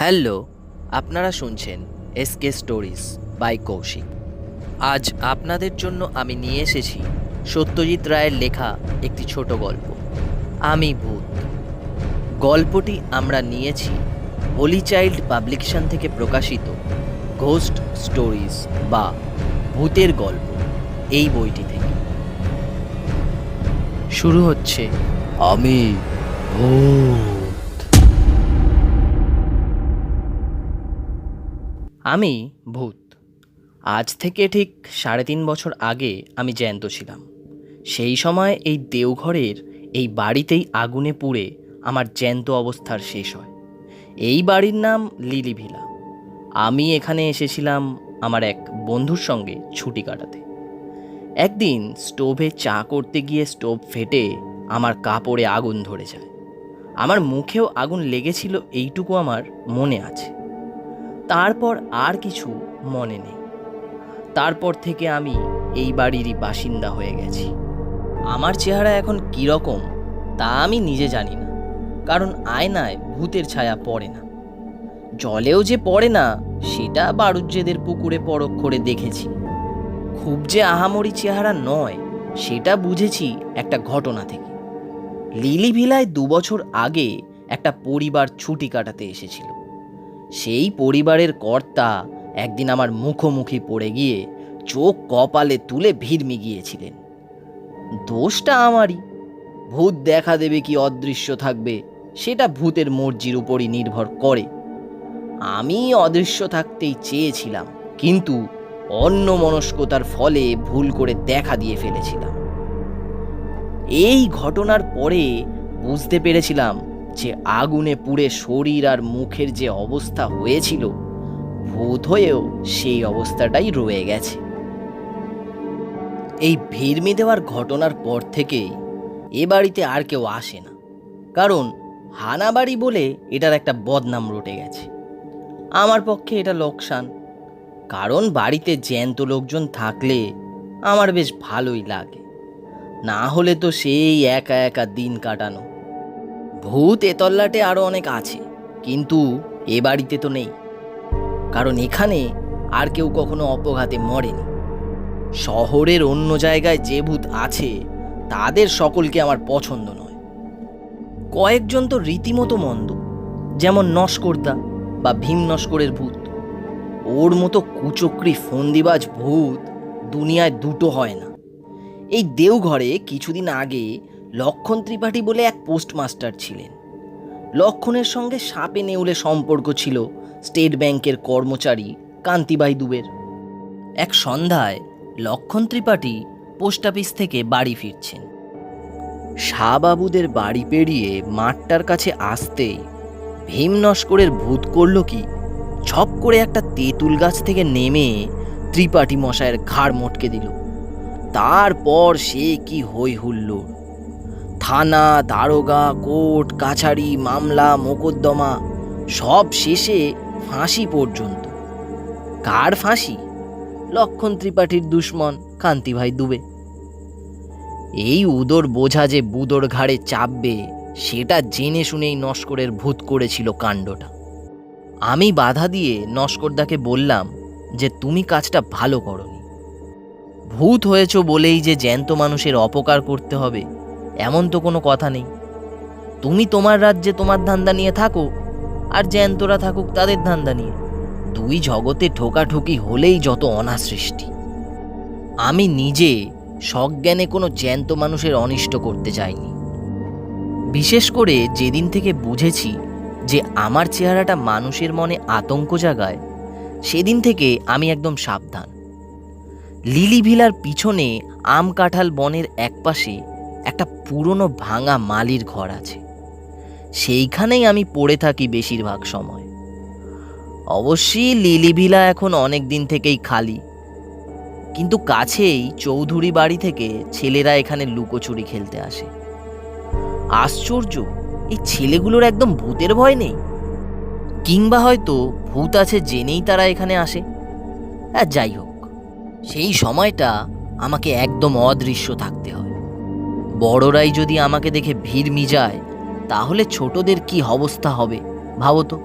Hello, আপনারা শুনছেন SK stories by Koushik. আজ আপনাদের জন্য আমি নিয়ে এসেছি সত্যজিৎ রায়ের লেখা একটি ছোট গল্প, আমি ভূত। গল্পটি আমরা নিয়েছি হোলি চাইল্ড পাবলিকেশন থেকে প্রকাশিত ঘোস্ট স্টোরিজ বা ভূতের গল্প, এই বইটি থেকে শুরু হচ্ছে। আমি ভূত। আমি ভূত। আজ থেকে ঠিক সাড়ে তিন বছর আগে আমি জ্যান্ত ছিলাম। সেই সময় এই দেওঘরের এই বাড়িতেই আগুনে পুড়ে আমার জ্যান্ত অবস্থার শেষ হয়। এই বাড়ির নাম লিলিভিলা। আমি এখানে এসেছিলাম আমার এক বন্ধুর সঙ্গে ছুটি কাটাতে। একদিন স্টোভে চা করতে গিয়ে স্টোভ ফেটে আমার কাপড়ে আগুন ধরে যায় আমার মুখেও আগুন লেগেছিল এইটুকু আমার মনে আছে। তারপর আর কিছু মনে নেই। তারপর থেকে আমি এই বাড়িরই বাসিন্দা হয়ে গেছি। আমার চেহারা এখন কীরকম তা আমি নিজে জানি না, কারণ আয়নায় ভূতের ছায়া পড়ে না। জলেও যে পড়ে না, সেটা বারুজ্যেদের পুকুরে পরখ করে দেখেছি। খুব যে আহামরি চেহারা নয়, সেটা বুঝেছি একটা ঘটনা থেকে। লিলি ভিলায় দু বছর আগে একটা পরিবার ছুটি কাটাতে এসেছিল। সেই পরিবারের কর্তা একদিন আমার মুখোমুখি পড়ে গিয়ে চোখ কপালে তুলে ভিড়মি গিয়েছিলেন দোষটা আমারই। ভূত দেখা দেবে কি অদৃশ্য থাকবে, সেটা ভূতের মর্জির উপরই নির্ভর করে। আমি অদৃশ্য থাকতেই চেয়েছিলাম, কিন্তু অন্য মনস্কতার ফলে ভুল করে দেখা দিয়ে ফেলেছিলাম। এই ঘটনার পরে বুঝতে পেরেছিলাম যে আগুনে পুড়ে শরীর আর মুখের যে অবস্থা হয়েছিল, ভূত হয়েও সেই অবস্থাটাই রয়ে গেছে। এই ভিড়মি দেওয়ার ঘটনার পর থেকেই এ বাড়িতে আর কেউ আসে না। কারণ হানাবাড়ি বলে এটার একটা বদনাম রটে গেছে। আমার পক্ষে এটা লোকসান। কারণ বাড়িতে জ্যান্ত লোকজন থাকলে আমার বেশ ভালোই লাগে। না হলে তো সেই একা একা দিন কাটানো। ভূত এতল্লাটে আরও অনেক আছে, কিন্তু এ বাড়িতে তো নেই। কারণ এখানে আর কেউ কখনো অপঘাতে মরেনি। শহরের অন্য জায়গায় যে ভূত আছে, তাদের সকলকে আমার পছন্দ নয়। কয়েকজন তো রীতিমতো মন্দ, যেমন নস্করদা বা ভীম নস্করের ভূত। ওর মতো কুচক্রি ফন্দিবাজ ভূত দুনিয়ায় দুটো হয় না। এই দেওঘরে কিছুদিন আগে লক্ষণ ত্রিপাঠী বলে এক পোস্টমাস্টার ছিলেন। লক্ষণের সঙ্গে সাপে নেউলে সম্পর্ক ছিল স্টেট ব্যাংকের কর্মচারী কান্তিবাই দুবের। এক সন্ধ্যায় লক্ষণ ত্রিপাঠী পোস্ট অফিস থেকে বাড়ি ফিরছেন। শাহবাবুদের বাড়ি পেরিয়ে মাঠটার কাছে আসতেই ভীম নস্করের ভূত করল কি? ছপ করে একটা তেঁতুল গাছ থেকে নেমে ত্রিপাঠী মশায়ের ঘাড় মটকে দিল। তারপর সে কি হই হুল্লোড়? থানা, দারোগা, কোর্ট কাছারি মামলা, মোকদ্দমা, সব শেষে ফাঁসি পর্যন্ত। কার ফাঁসি? লক্ষণ ত্রিপাঠীর দুশ্মন কান্তিভাই দুবে। এই উদর বোঝা যে বুদর ঘাড়ে চাপবে, সেটা জেনে শুনেই নস্করের ভূত করেছিল কাণ্ডটা। আমি বাধা দিয়ে নস্করদাকে বললাম যে তুমি কাজটা ভালো করনি। ভূত হয়েছ বলেই যে জ্যান্ত মানুষের অপকার করতে হবে, এমন তো কোনো কথা নেই। তুমি তোমার রাজ্যে তোমার ধান্দা নিয়ে থাকো, আর জ্যান্তরা থাকুক তাদের ধান্দা নিয়ে। দুই জগতে ঠোকাঠুকি হলেই যত অনাসৃষ্টি আমি নিজে সজ্ঞানে কোনো জ্যান্ত মানুষের অনিষ্ট করতে চাইনি বিশেষ করে যেদিন থেকে বুঝেছি যে আমার চেহারাটা মানুষের মনে আতঙ্ক জাগায়, সেদিন থেকে আমি একদম সাবধান। লিলি ভিলার পিছনে আম কাঁঠাল বনের একপাশে একটা পুরনো ভাঙা মালির ঘর আছে। সেইখানেই আমি পড়ে থাকি বেশিরভাগ সময়। অবশ্যই লিলি ভিলা এখন অনেক দিন থেকেই খালি। কিন্তু কাছেই চৌধুরী বাড়ি থেকে ছেলেরা এখানে লুকোচুরি খেলতে আসে। আশ্চর্য! এই ছেলেগুলোর একদম ভূতের ভয় নেই। কিংবা হয়তো ভূত আছে জেনেই তারা এখানে আসে। আর যাই হোক, সেই সময়টা আমাকে একদম অদৃশ্য থাকতে হয়। বড়রাই যদি আমাকে দেখে ভিড় মিজায়, তাহলে ছোটদের কি অবস্থা হবে, ভাবো তো?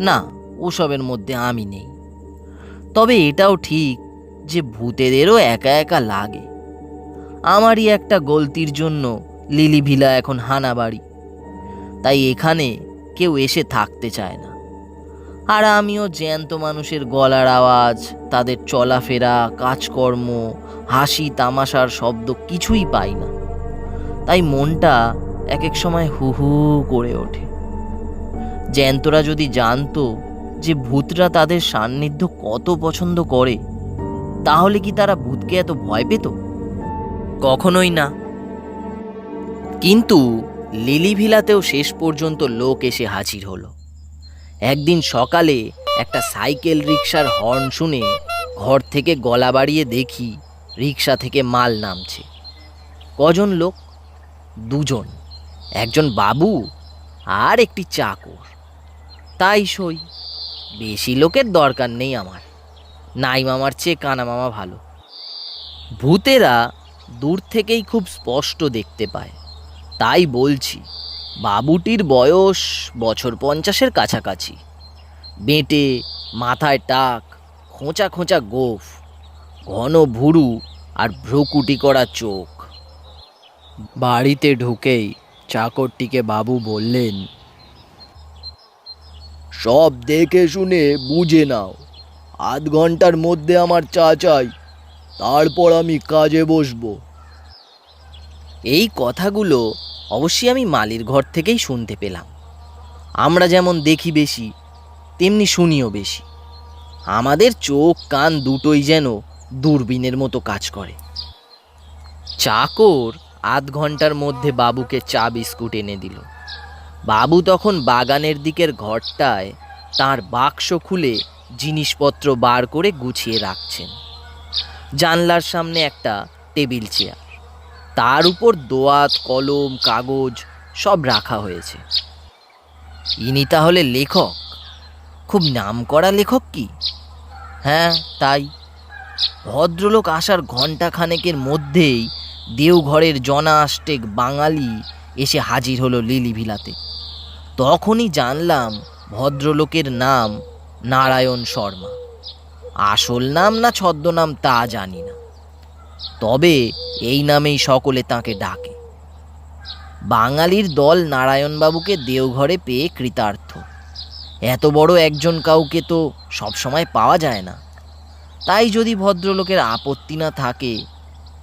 না, ওসবের মধ্যে আমি নেই। তবে এটাও ঠিক যে ভূতেদেরও একা একা লাগে। আমারই একটা গলতির জন্য লিলিভিলা এখন হানাবাড়ি। তাই এখানে কেউ এসে থাকতে চায় না। আর আমিও জ্যান্ত মানুষের গলার আওয়াজ, তাদের চলাফেরা, কাজকর্ম, হাসি, তামাশার শব্দ কিছুই পাই না। তাই মনটা এক এক সময় হু হু করে ওঠে। জ্যান্তরা যদি জানতো যে ভূতরা তাদের সান্নিধ্য কত পছন্দ করে, তাহলে কি তারা ভূতকে এত ভয় পেত? কখনোই না। কিন্তু লিলিভিলাতেও শেষ পর্যন্ত লোক এসে হাজির হলো। একদিন সকালে একটা সাইকেল রিক্সার হর্ন শুনে ঘর থেকে গলা বাড়িয়ে দেখি রিক্সা থেকে মাল নামছে। কজন লোক? দুজন। একজন বাবু আর একটি চাকর। তাই সই। বেশি লোকের দরকার নেই আমার। নাই মামার চেয়ে কানা মামা ভালো। ভূতেরা দূর থেকেই খুব স্পষ্ট দেখতে পায়। তাই বলছি, বাবুটির বয়স বছর পঞ্চাশের কাছাকাছি। বেঁটে, মাথায় টাক, খোঁচা খোঁচা গোফ, ঘন ভুরু আর ভ্রুকুটি করা চোখ। বাড়িতে ঢুকেই চাকরটিকে বাবু বললেন, সব দেখে শুনে বুঝে নাও, আধ ঘণ্টার মধ্যে আমার চা চাই, তারপর আমি কাজে বসবো। এই কথাগুলো অবশ্যই আমি মালির ঘর থেকেই শুনতে পেলাম। আমরা যেমন দেখি বেশি, তেমনি শুনিও বেশি। আমাদের চোখ, কান দুটোই যেন দূরবীনের মতো কাজ করে। চাকর আধ ঘণ্টার মধ্যে বাবুকে চা বিস্কুট এনে দিল। বাবু তখন বাগানের দিকের ঘরটায় তার বাক্স খুলে জিনিসপত্র বার করে গুছিয়ে রাখছেন। জানলার সামনে একটা টেবিল চেয়ার। তার উপর দোয়াত, কলম, কাগজ সব রাখা হয়েছে। ইনি তাহলে লেখক। খুব নামকরা লেখক কি? হ্যাঁ তাই। ভদ্রলোক আসার ঘণ্টা খানেকের মধ্যেই দেওঘরের জনা আষ্টেক বাঙালি এসে হাজির হলো লিলিভিলাতে তখনই জানলাম ভদ্রলোকের নাম নারায়ণ শর্মা। আসল নাম না ছদ্মনাম তা জানি না। তবে এই নামেই সকলে তাকে ডাকে। বাঙালির দল নারায়ণবাবুকে দেওঘরে পেয়ে কৃতার্থ। এত বড় একজন কাউকে তো সবসময় পাওয়া যায় না। তাই যদি ভদ্রলোকের আপত্তি না থাকে,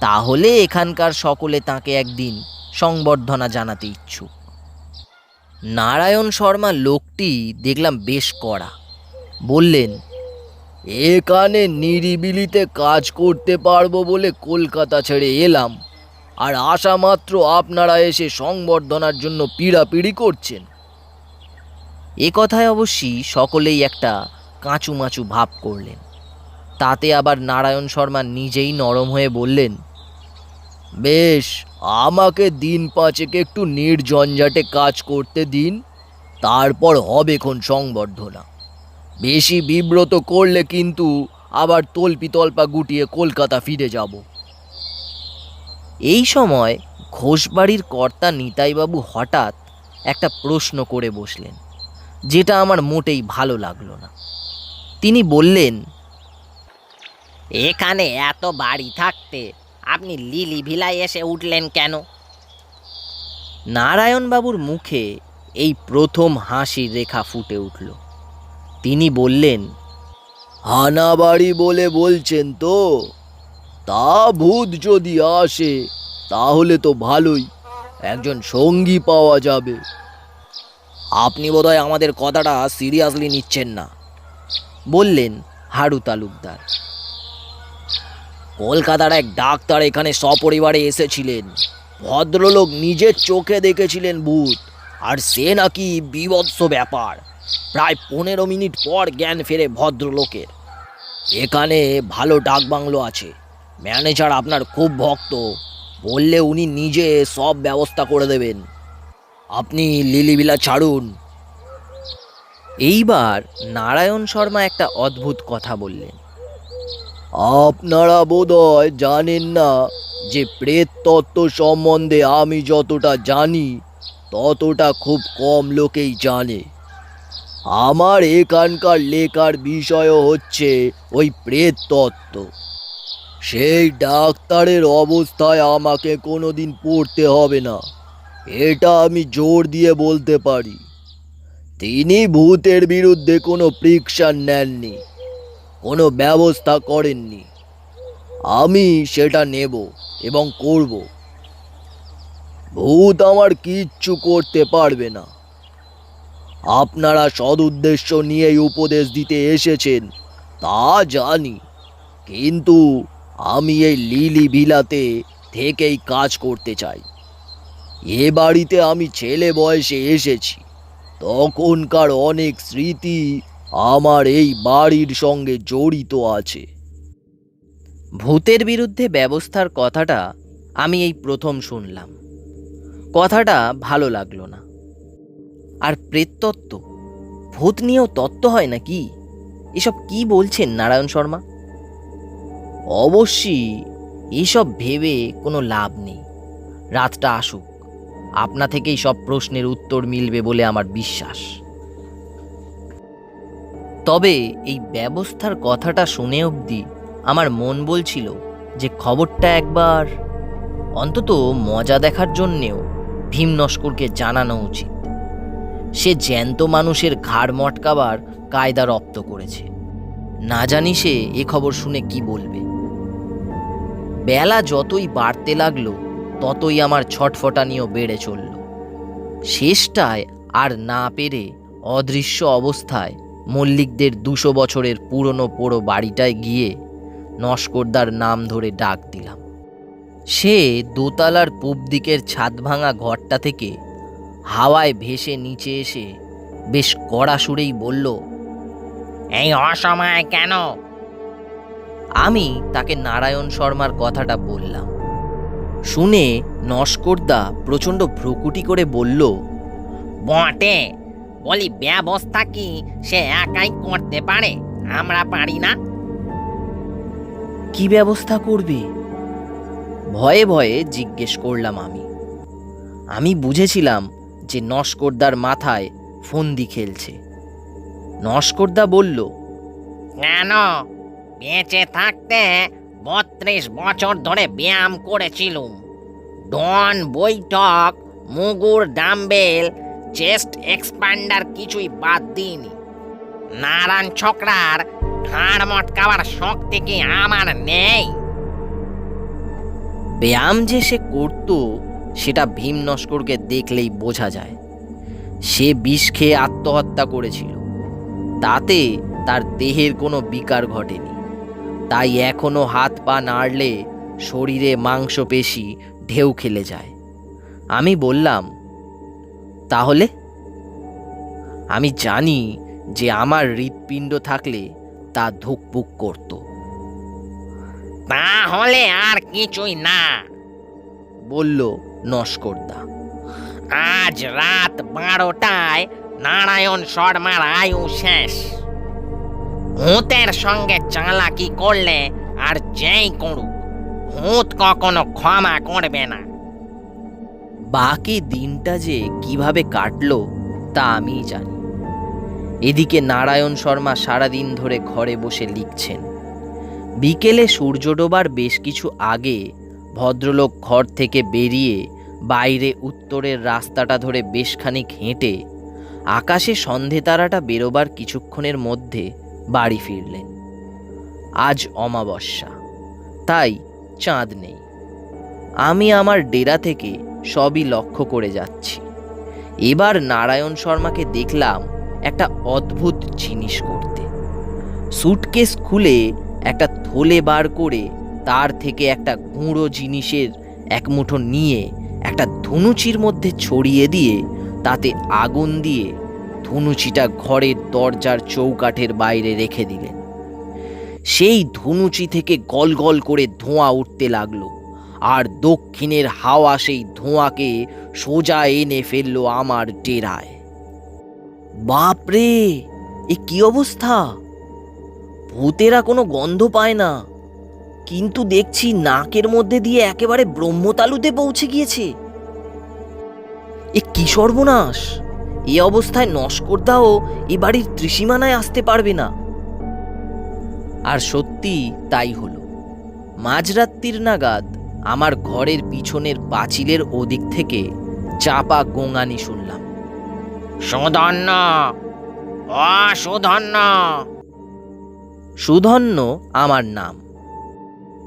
তাহলে এখানকার সকলে তাকে একদিন সংবর্ধনা জানাতে ইচ্ছুক। নারায়ণ শর্মা লোকটি দেখলাম বেশ কড়া। বললেন এখানে নিরিবিলিতে কাজ করতে পারব বলে কলকাতা ছেড়ে এলাম। আর আসা মাত্র আপনারা এসে সংবর্ধনার জন্য পিড়াপিড়ি করছেন। এ কথায় অবশ্যই সকলেই একটা কাঁচুমাচু ভাব করলেন। তাতে আবার নারায়ণ শর্মা নিজেই নরম হয়ে বললেন বেশ আমাকে দিন পাঁচেক একটু নির্ঝঞ্ঝাটে কাজ করতে দিন তারপর হবে কোন সংবর্ধনা। বেশি বিব্রত করলে কিন্তু আবার তল্পি তল্পা গুটিয়ে কলকাতা ফিরে যাব। এই সময় ঘোষবাড়ির কর্তা নিতাইবাবু হঠাৎ একটা প্রশ্ন করে বসলেন যেটা আমার মোটেই ভালো লাগল না। তিনি বললেন এখানে এত বাড়ি থাকতে আপনি লিলি ভিলায় এসে উঠলেন কেন? নারায়ণবাবুর মুখে এই প্রথম হাসির রেখা ফুটে উঠল। তিনি বললেন হানাবাড়ি বলে বলছেন তো। তা ভূত যদি আসে তাহলে তো ভালোই একজন সঙ্গী পাওয়া যাবে। আপনি বোধহয় আমাদের কথাটা সিরিয়াসলি নিচ্ছেন না বললেন হাড়ু তালুকদার। কলকাতার এক ডাক্তার এখানে সপরিবারে এসেছিলেন ভদ্রলোক নিজের চোখে দেখেছিলেন ভূত আর সে নাকি বিভৎস ব্যাপার। প্রায় পনেরো মিনিট পর জ্ঞান ফেরে ভদ্রলোকের। এখানে ভালো ডাকবাংলো আছে। ম্যানেজার আপনার খুব ভক্ত। বললে উনি নিজে সব ব্যবস্থা করে দেবেন। আপনি লিলিবিলা ছাড়ুন। এইবার নারায়ণ শর্মা একটা অদ্ভুত কথা বললেন। আপনারা বোধহয় জানেন না যে প্রেত তত্ত্ব সম্বন্ধে আমি যতটা জানি, ততটা খুব কম লোকেই জানে। আমার এখানকার লেখার বিষয় হচ্ছে ওই প্রেত তত্ত্ব। সেই ডাক্তারের অবস্থায় আমাকে কোনো দিন পড়তে হবে না। এটা আমি জোর দিয়ে বলতে পারি। তিনি ভূতের বিরুদ্ধে কোনো প্রিকশন নেননি, কোনো ব্যবস্থা করেননি। আমি সেটা নেব এবং করব। ভূত আমার কিচ্ছু করতে পারবে না। আপনারা সদুদ্দেশ্য নিয়েই উপদেশ দিতে এসেছেন, তা জানি। কিন্তু আমি এই লিলি ভিলাতে থেকেই কাজ করতে চাই। এ বাড়িতে আমি ছেলে বয়সে এসেছি। তখনকার অনেক স্মৃতি আমার এই বাড়ির সঙ্গে জড়িত আছে। ভূতের বিরুদ্ধে ব্যবস্থার কথাটা আমি এই প্রথম শুনলাম। কথাটা ভালো লাগল না। আর প্রেততত্ত্ব? ভূত নিয়েও তত্ত্ব হয় নাকি? এসব কি বলছেন নারায়ণ শর্মা? অবশ্যই, এসব ভেবে কোনো লাভ নেই। রাতটা আসুক। আপনা থেকেই সব প্রশ্নের উত্তর মিলবে বলে আমার বিশ্বাস। তবে এই ব্যবস্থার কথাটা শুনে অবধি আমার মন বলছিল যে খবরটা একবার অন্তত মজা দেখার জন্যেও ভীম নস্করকে জানানো উচিত। সে জ্যান্ত মানুষের ঘাড় মটকাবার কায়দা রপ্ত করেছে। না জানি সে এ খবর শুনে কি বলবে। বেলা যতই বাড়তে লাগল, ততই আমার ছটফটানিও বেড়ে চলল। শেষটায় আর না পেরে অদৃশ্য অবস্থায় মল্লিকদের দুশো বছরের পুরনো পোড়ো বাড়িটায় গিয়ে নস্করদার নাম ধরে ডাক দিলাম। সে দোতলার পূব দিকের ছাদ ভাঙা ঘরটা থেকে হাওয়ায় ভেসে নিচে এসে বেশ কড়া সুরেই বলল, এই অসময়ে কেন? আমি তাকে নারায়ণ শর্মার কথাটা বললাম। শুনে নস্করদা প্রচণ্ড ভ্রুকুটি করে বলল, বটে, বলি ব্যবস্থা কি সে একাই করতে পারে? আমরা পারি না? কি ব্যবস্থা করবে? ভয়ে ভয়ে জিজ্ঞেস করলাম আমি। আমি বুঝেছিলাম যে নস্করদার মাথায় ফন্দি খেলছে। নস্করদা বলল কেন? বেঁচে থাকতে বত্রিশ বছর ধরে ব্যায়াম করেছিলুম। ডন বৈঠক মুগুর ডাম্বেল চেস্ট এক্সপান্ডার কিছুই বাদ দিইনি। নারায়ণ ছোকরার ঘাড় মটকাবার শক্তি কি আমার নেই? ব্যায়াম যে সে করত সেটা ভীম নস্করকে দেখলেই বোঝা যায়। সে বিষ খেয়ে আত্মহত্যা করেছিল। তাতে তার দেহের কোনো বিকার ঘটেনি। তাই এখনও হাত পা নাড়লে শরীরে মাংসপেশি ঢেউ খেলে যায়। আমি বললাম, তাহলে? আমি জানি যে আমার হৃৎপিণ্ড থাকলে তা ধুকপুক করতো। তাহলে আর কিছুই না, বলল নস্করদা। আজ রাত বারোটায় নারায়ণ শর্মার আয়ু শেষ। হুতের সঙ্গে চালাকি করলে আর যেই করুক হুত কখনো ক্ষমা করবে না। বাকি দিনটা যে কীভাবে কাটলো, তা আমিই জানি। এদিকে নারায়ণ শর্মা সারাদিন ধরে ঘরে বসে লিখছেন, বিকেলে সূর্য ডোবার বেশ কিছু আগে ভদ্রলোক ঘর থেকে বেরিয়ে বাইরে উত্তরের রাস্তাটা ধরে বেশ খানিক হেঁটে আকাশে সন্ধে তারাটা বেরোবার কিছুক্ষণের মধ্যে বাড়ি ফিরলেন। আজ অমাবস্যা, তাই চাঁদ নেই। আমি আমার ডেরা থেকে সবই লক্ষ্য করে যাচ্ছি। এবার নারায়ণ শর্মাকে দেখলাম একটা অদ্ভুত জিনিস করতে। সুটকেস খুলে একটা থলে বার করে তার থেকে একটা গুঁড়ো জিনিসের এক মুঠো নিয়ে একটা ধনুচির মধ্যে ছড়িয়ে দিয়ে তাতে আগুন দিয়ে ধনুচিটা ঘরের দরজার চৌকাঠের বাইরে রেখে দিলেন। সেই ধনুচি থেকে গল গল করে ধোঁয়া উঠতে লাগল আর দক্ষিণের হাওয়া সেই ধোঁয়াকে সোজা এনে ফেলল আমার ডেরায়। বাপরে এ কি অবস্থা? ভূতেরা কোনো গন্ধ পায় না। কিন্তু দেখছি নাকের মধ্যে দিয়ে একেবারে ব্রহ্মতালুতে পৌঁছে গিয়েছে। এ কি সর্বনাশ? এ অবস্থায় নস্করদাও এ বাড়ির ত্রিসীমানায় আসতে পারবে না। আর সত্যি তাই হলো। মাঝরাত্রির নাগাদ আমার ঘরের পিছনের পাঁচিলের ওদিক থেকে চাপা গোঙানি শুনলাম। সুধন্য ও সুধন্য। সুধন্য আমার নাম।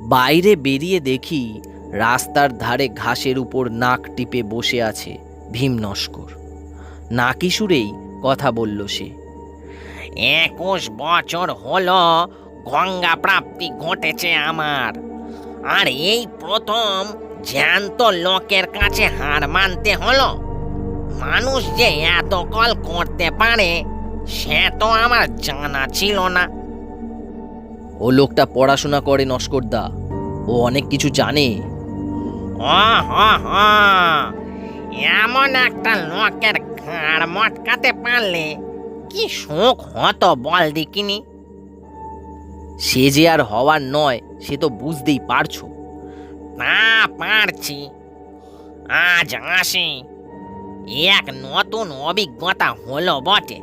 বাইরে বেরিয়ে দেখি রাস্তার ধারে ঘাসের উপর নাক টিপে বসে আছে ভীম নস্কর নাকি সুরেই কথা বলল সে। একুশ বছর হলো, গঙ্গা প্রাপ্তি ঘটেছে আমার। আর এই প্রথম জ্যান্ত লোকের কাছে হার মানতে হলো। মানুষ যে এত কল করতে পারে, সে তো আমার জানা ছিল না। ও লোকটা পড়াশোনা করে নস্করদা। ও অনেক কিছু জানে। ও হ হ এমন একটা লোকের ঘাড় মটকাতে পারলে কি সুখ হতো বল দেখিনি? সে যে আর হওয়ার নয় সে তো বুঝতেই পারছ। তা পারছি। আজ আসি। এক নতুন অভিজ্ঞতা হলো বটে।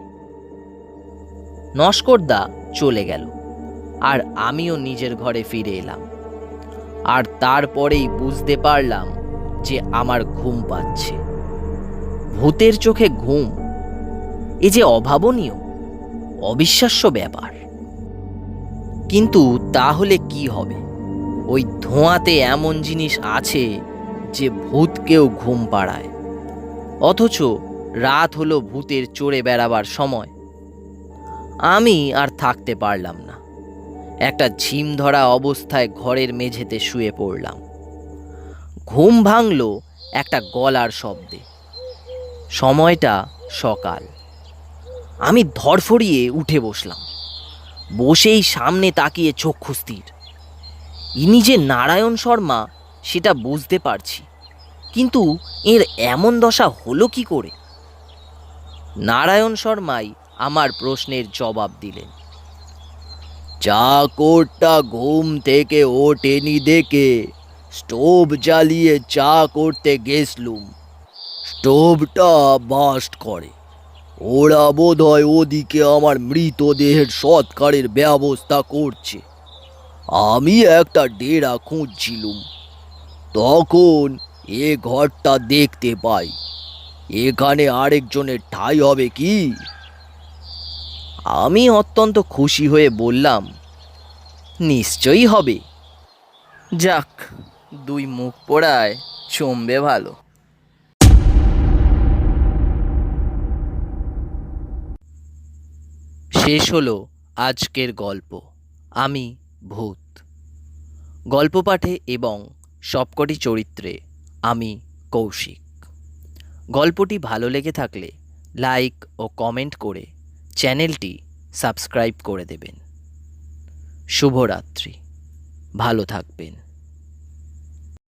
নস্করদা চলে গেল। আর আমিও নিজের ঘরে ফিরে এলাম। আর তারপরেই বুঝতে পারলাম যে আমার ঘুম পাচ্ছে। ভূতের চোখে ঘুম, এ যে অভাবনীয়, অবিশ্বাস্য ব্যাপার। কিন্তু তাহলে কি হবে? ওই ধোঁয়াতে এমন জিনিস আছে যে ভূতকেও ঘুম পাড়ায়। অথচ রাত হলো ভূতের চড়ে বেড়াবার সময়। আমি আর থাকতে পারলাম না। একটা ঝিম ধরা অবস্থায় ঘরের মেঝেতে শুয়ে পড়লাম। ঘুম ভাঙল একটা গলার শব্দে। সময়টা সকাল। আমি ধরফড়িয়ে উঠে বসলাম। বসেই সামনে তাকিয়ে চক্ষু স্থির। ইনি যে নারায়ণ শর্মা, সেটা বুঝতে পারছি। কিন্তু এর এমন দশা হলো কি করে? নারায়ণ শর্মাই আমার প্রশ্নের জবাব দিলেন। চাকরটা ঘুম থেকে ওঠেনি দেখে স্টোভ জ্বালিয়ে চা করতে গেছলুম স্টোভটা বাস্ট করে। ওরা বোধ হয় ওদিকে আমার মৃতদেহের সৎকারের ব্যবস্থা করছে। আমি একটা ডেরা খুঁজছিলুম। তখন এ ঘরটা দেখতে পাই। এখানে আরেকজনের ঠাঁই হবে কি? আমি অত্যন্ত খুশি হয়ে বললাম, নিশ্চয়ই হবে। যাক, দুই মুখ পোড়ায় চমবে ভালো। শেষ হলো আজকের গল্প, আমি ভূত। গল্প পাঠে এবং সবকটি চরিত্রে আমি কৌশিক। গল্পটি ভালো লেগে থাকলে লাইক ও কমেন্ট করে চ্যানেলটি সাবস্ক্রাইব করে দেবেন। শুভরাত্রি। ভালো থাকবেন।